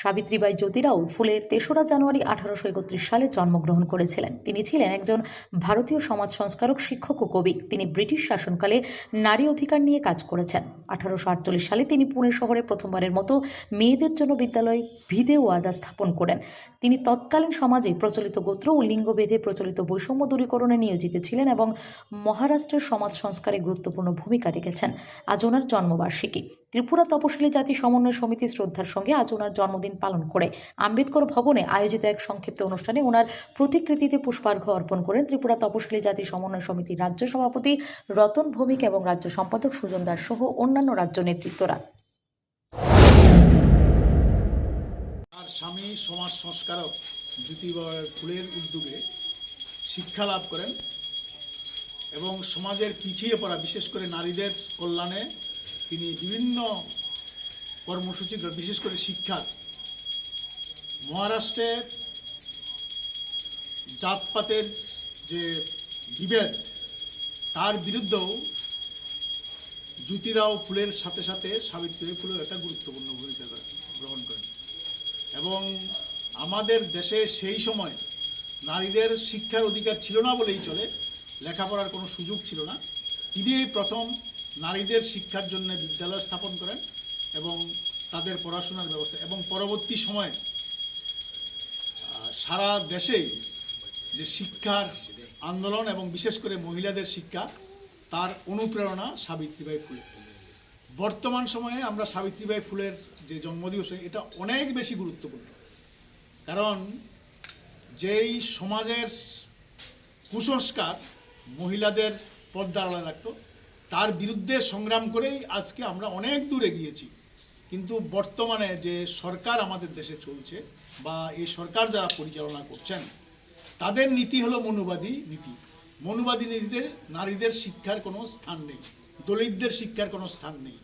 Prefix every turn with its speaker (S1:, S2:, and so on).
S1: সাবিত্রীবাই জ্যোতিরাও ফুলের তেসরা জানুয়ারি আঠারোশো একত্রিশ সালে জন্মগ্রহণ করেছিলেন। তিনি ছিলেন একজন ভারতীয় সমাজ সংস্কারক, শিক্ষক ও কবি। তিনি ব্রিটিশ শাসনকালে নারী অধিকার নিয়ে কাজ করেছেন। আঠারোশো আটচল্লিশ সালে তিনি পুনে শহরে প্রথমবারের মতো মেয়েদের জন্য বিদ্যালয় ভিদে ওয়াদা স্থাপন করেন। তিনি তৎকালীন সমাজে প্রচলিত গোত্র ও লিঙ্গভেদে প্রচলিত বৈষম্য দূরীকরণে নিয়োজিত ছিলেন এবং মহারাষ্ট্রের সমাজ সংস্কারে গুরুত্বপূর্ণ ভূমিকা রেখেছেন। আজ ওনার জন্মবার্ষিকী। ত্রিপুরা তপশিলি জাতি সমন্বয় সমিতি শ্রদ্ধার সঙ্গে আজ ওনার জন্মদিন পালন করে। আম্বেদকর ভবনে আয়োজিত এক সংক্ষিপ্ত অনুষ্ঠানে ওনার প্রতিকৃতিতে পুষ্পার্ঘ্য অর্পণ করেন ত্রিপুরা তপশিলি জাতি সমন্বয় সমিতির রাজ্য সভাপতি রতন ভৌমিক এবং রাজ্য সম্পাদক সুজন দাস সহ অন্যান্য রাজ্য নেতৃত্বরা।
S2: তার স্বামী সমাজ সংস্কারক জ্যোতিবাবু ফুলের উদ্যোগে শিক্ষা লাভ করেন এবং সমাজের পিছিয়ে পড়া, বিশেষ করে নারীদের কল্যাণে তিনি বিভিন্ন কর্মসূচি বিশেষ করে শিক্ষার মহারাষ্ট্রে জাতপাতের যে বিভেদ, তার বিরুদ্ধেও জ্যোতিরাও ফুলের সাথে সাথে সাবিত্রী ফুলেও একটা গুরুত্বপূর্ণ ভূমিকা গ্রহণ করেন। এবং আমাদের দেশে সেই সময় নারীদের শিক্ষার অধিকার ছিল না বলেই চলে, লেখাপড়ার কোনো সুযোগ ছিল না। তিনি প্রথম নারীদের শিক্ষার জন্য বিদ্যালয় স্থাপন করেন এবং তাদের পড়াশোনার ব্যবস্থা এবং পরবর্তী সময়ে সারা দেশেই যে শিক্ষার আন্দোলন এবং বিশেষ করে মহিলাদের শিক্ষা, তার অনুপ্রেরণা সাবিত্রীবাই ফুলে বর্তমান সময়ে আমরা সাবিত্রীবাই ফুলের যে জন্মদিবসে, এটা অনেক বেশি গুরুত্বপূর্ণ। কারণ যেই সমাজের কুসংস্কার মহিলাদের পর্দা আড়ালে রাখতো তার বিরুদ্ধে সংগ্রাম করেই আজকে আমরা অনেক দূরে গিয়েছি কিন্তু বর্তমানে যে সরকার আমাদের দেশে চলছে বা এই সরকার যারা পরিচালনা করছেন, তাদের নীতি হলো মনুবাদী নীতি। মনুবাদী নীতিতে নারীদের শিক্ষার কোনো স্থান নেই, দলিতদের শিক্ষার কোনো স্থান নেই।